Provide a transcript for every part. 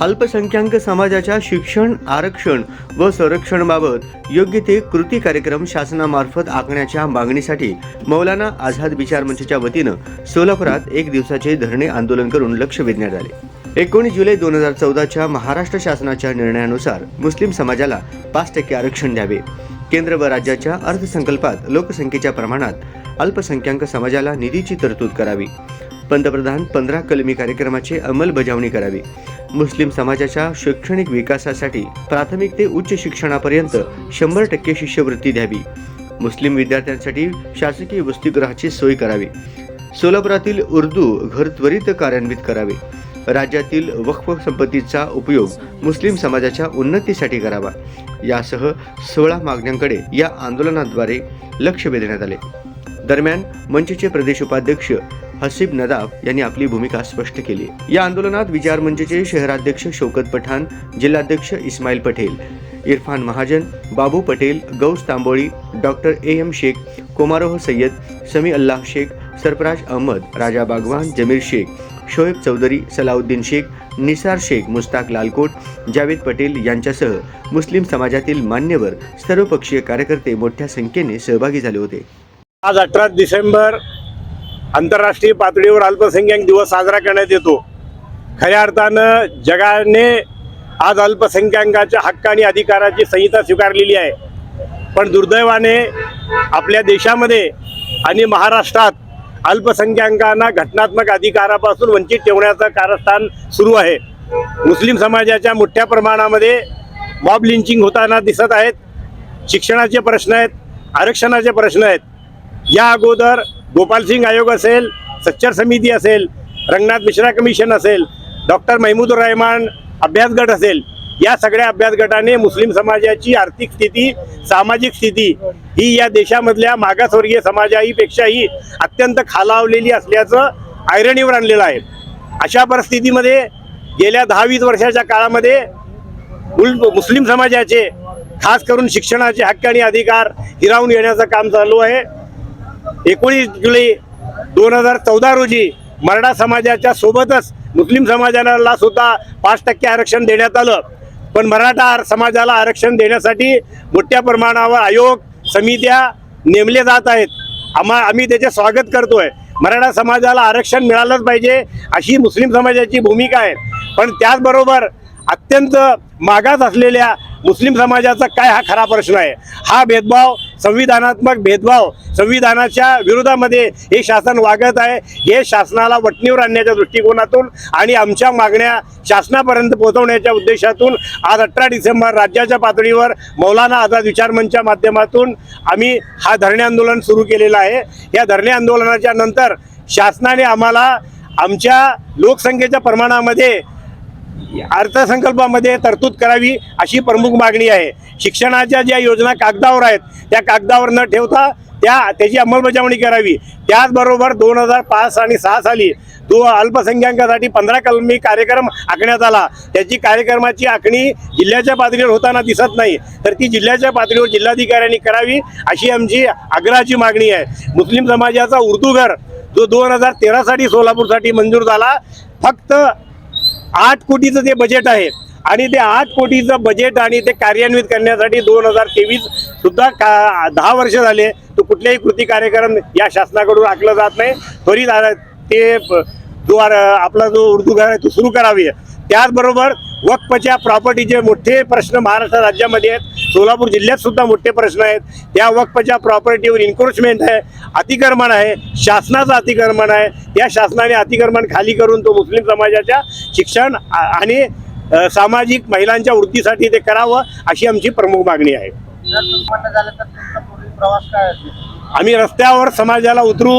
अल्पसंख्याक समाजाच्या शिक्षण आरक्षण व संरक्षणाबाबत योग्य ते कृती कार्यक्रम शासनामार्फत आखण्याच्या मागणीसाठी मौलाना आझाद विचार मंचच्या वतीनं सोलापुरात एक दिवसाचे धरणे आंदोलन करून लक्ष वेधण्यात आले. एकोणीस जुलै दोन हजार चौदाच्या महाराष्ट्र शासनाच्या निर्णयानुसार मुस्लिम समाजाला पाच टक्के आरक्षण द्यावे. केंद्र व राज्याच्या अर्थसंकल्पात लोकसंख्येच्या प्रमाणात अल्पसंख्याक समाजाला निधीची तरतूद करावी. पंतप्रधान पंधरा कलमी कार्यक्रमाची अंमलबजावणी करावी. मुस्लिम समाजाच्या शैक्षणिक विकासासाठी प्राथमिक ते उच्च शिक्षणापर्यंत शंभर टक्के शिष्यवृत्ती द्यावी. मुस्लिम विद्यार्थ्यांसाठी शासकीय वसतिगृहाची सोय करावी. सोलापुरातील उर्दू घर त्वरित कार्यान्वित करावे. राज्यातील वक्फ संपत्तीचा उपयोग मुस्लिम समाजाच्या उन्नतीसाठी करावा. यासह सोळा मागण्यांकडे या आंदोलनाद्वारे लक्ष वेधण्यात आले. दरम्यान मंचचे प्रदेश उपाध्यक्ष हसीब नदाफ यांनी आपली भूमिका स्पष्ट केली. या आंदोलनात विचार मंचचे शहराध्यक्ष शौकत पठाण जिल्हाध्यक्ष Ismail Patel Irfan Mahajan Babu Patel Gaus Tamboli doctor A M Sheikh कोमारोह Sayyad समी अल्लाह शेख सरफराज अहमद राजा बागवान जमीर शेख शोएब चौधरी सलाउद्दीन शेख निसार शेख मुस्ताक लालकोट जावेद पटेल यांच्यासह मुस्लिम समाजातील मान्यवर सर्वपक्षीय कार्यकर्ते मोठ्या संख्येने सहभागी झाले होते. आज अठरा डिसेंबर आंतरराष्ट्रीय पातळीवर अल्पसंख्याक दिवस साजरा करण्यात येतो. खऱ्या अर्थानं जगाने आज अल्पसंख्याकांच्या हक्क आणि अधिकाराची संहिता स्वीकारलेली आहे. पण दुर्दैवाने आपल्या देशामध्ये आणि महाराष्ट्रात अल्पसंख्याकांना घटनात्मक अधिकारापासून वंचित ठेवण्याचं कारस्थान सुरू आहे. मुस्लिम समाजाच्या मोठ्या प्रमाणामध्ये मॉब लिंचिंग होताना दिसत आहेत. शिक्षणाचे प्रश्न आहेत आरक्षणाचे प्रश्न आहेत. या अगोदर गोपाल सिंग आयोग असेल सच्चर समिती असेल रंगनाथ मिश्रा कमिशन असेल डॉक्टर महमूदुर रहमान अभ्यास गट असेल या सगळ्या अभ्यास गटाने मुस्लिम समाजाची आर्थिक स्थिती सामाजिक स्थिती ही या देशामधल्या मागासवर्गीय समाजाहीपेक्षाही अत्यंत खालावलेली असल्याचं आयरणीवर आणलेलं आहे. अशा परिस्थितीमध्ये गेल्या दहा वीस वर्षाच्या काळामध्ये मुल- मुस्लिम समाजाचे खास करून शिक्षणाचे हक्क आणि अधिकार हिरावून येण्याचं काम चालू आहे. एकोणीस जुलै दोन हजार चौदा रोजी मराठा समाजाच्या सोबतच मुस्लिम समाजाला सुद्धा पाच टक्के आरक्षण देण्यात आलं. पण मराठा समाजाला आरक्षण देण्यासाठी मोठ्या प्रमाणावर आयोग समित्या नेमले जात आहेत. आम्हा आम्ही त्याचे स्वागत करतोय. मराठा समाजाला आरक्षण मिळालंच पाहिजे अशी मुस्लिम समाजाची भूमिका आहे. पण त्याचबरोबर अत्यंत मागास असलेल्या मुस्लिम समाजाचा काय हा खरा प्रश्न आहे? हा भेदभाव संविधानात्मक भेदभाव संविधानाच्या विरोधामध्ये हे शासन वागत आहे हे शासनाला वटणीवर आणण्याच्या दृष्टिकोनातून आणि आमच्या मागण्या शासनापर्यंत पोहोचवण्याच्या उद्देशातून आज अठरा डिसेंबर राज्याच्या पातळीवर मौलाना आझाद विचार मंचच्या माध्यमातून आम्ही हा धरणे आंदोलन सुरू केलेलं आहे. या धरणे आंदोलनाच्या नंतर शासनाने आम्हाला आमच्या लोकसंख्येच्या प्रमाणामध्ये अर्थसंकल्पामध्ये तरतूद करावी अशी प्रमुख मागणी आहे. शिक्षणाच्या ज्या योजना कागदावर आहेत त्या कागदावर न ठेवता त्या त्याची अंमलबजावणी करावी. त्याचबरोबर दोन हजार पाच आणि सहा साली तो अल्पसंख्याकासाठी पंधरा कलमी कार्यक्रम आखण्यात आला. त्याची कार्यक्रमाची आखणी जिल्ह्याच्या पातळीवर होताना दिसत नाही. तर ती जिल्ह्याच्या पातळीवर जिल्हाधिकाऱ्यांनी करावी अशी आमची आग्रहाची मागणी आहे. मुस्लिम समाजाचा उर्दू घर जो दोन हजार तेरासाठी सोलापूरसाठी मंजूर झाला फक्त आठ कोटीचं जे बजेट आहे आणि ते आठ कोटीचं बजेट आणि ते कार्यान्वित करण्यासाठी दोन हजार तेवीस सुद्धा का दहा वर्ष झाले. तो कुठल्याही कृती कार्यक्रम या शासनाकडून आखलं जात नाही. त्वरित ते जो आपला जो उर्दू घर आहे तो सुरू करावी. त्याचबरोबर वक्फच्या प्रॉपर्टीचे मोठे प्रश्न महाराष्ट्र राज्यामध्ये आहेत. सोलापूर जिल्ह्यात सुद्धा मोठे प्रश्न आहेत. त्या वक्फच्या प्रॉपर्टीवर इन्क्रोचमेंट आहे अतिक्रमण आहे शासनाचं अतिक्रमण आहे. त्या शासनाने अतिक्रमण खाली करून तो मुस्लिम समाजाच्या शिक्षण आणि सामाजिक महिलांच्या वृत्तीसाठी ते करावं अशी आमची प्रमुख मागणी आहे. आम्ही रस्त्यावर समाजाला उतरू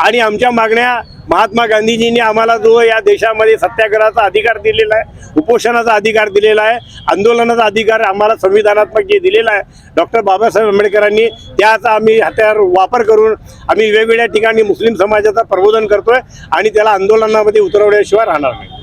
आणि आमच्या मागण्या महात्मा गांधीजींनी आम्हाला जो या देशामध्ये सत्याग्रहाचा अधिकार दिलेला आहे उपोषणाचा अधिकार दिलेला आहे आंदोलनाचा अधिकार आम्हाला संविधानात्मक जे दिलेला आहे डॉक्टर बाबासाहेब आंबेडकरांनी त्याचा आम्ही हत्यार वापर करून आम्ही वेगवेगळ्या ठिकाणी मुस्लिम समाजाचा प्रबोधन करतोय आणि त्याला आंदोलनामध्ये उतरवल्याशिवाय राहणार नाही.